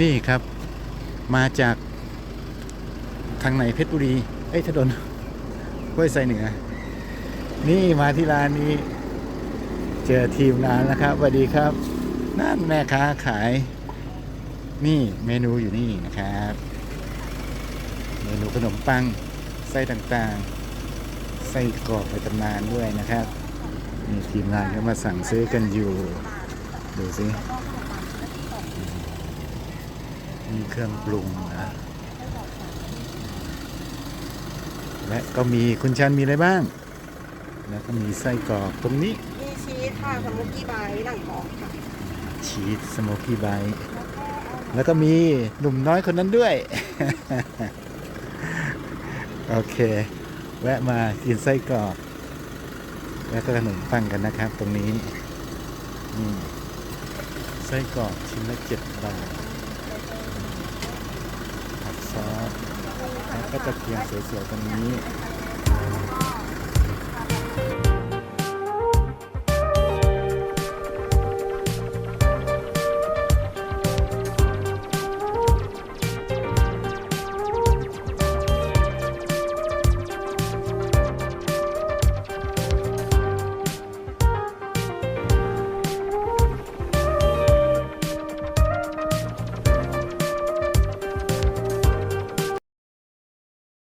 นี่ครับ มาจากทางไหนเพชรบุรี เอ้ยถนนห้วยไซเหนือ นี่มาที่ร้านนี้ เจอทีมงานแล้วครับสวัสดีครับ นั่นแม่ค้าขาย นี่เมนูอยู่นี่นะครับ เมนูขนมปังไส้ต่างๆ ไส้กรอกในตำนานด้วยนะครับนี่ทีมงานก็มาสั่งซื้อกันอยู่ ดูสิ มีเครื่องปรุงนะและก็มีคุณชันมีอะไรบ้าง แล้วก็มีไส้กรอกตรงนี้ มีชีสค่ะสมุกกี้ไบต์หนังกรอบค่ะ ชีสสโมกี้ไบต์แล้วก็มีหนุ่มน้อยคนนั้นด้วย โอเค แวะมากินไส้กรอกแล้วก็ขนมปังกันนะครับ ตรงนี้นี่ไส้กรอกชิ้นละเจ็ดบาท ก็จะเพียงสวยๆตรงนี้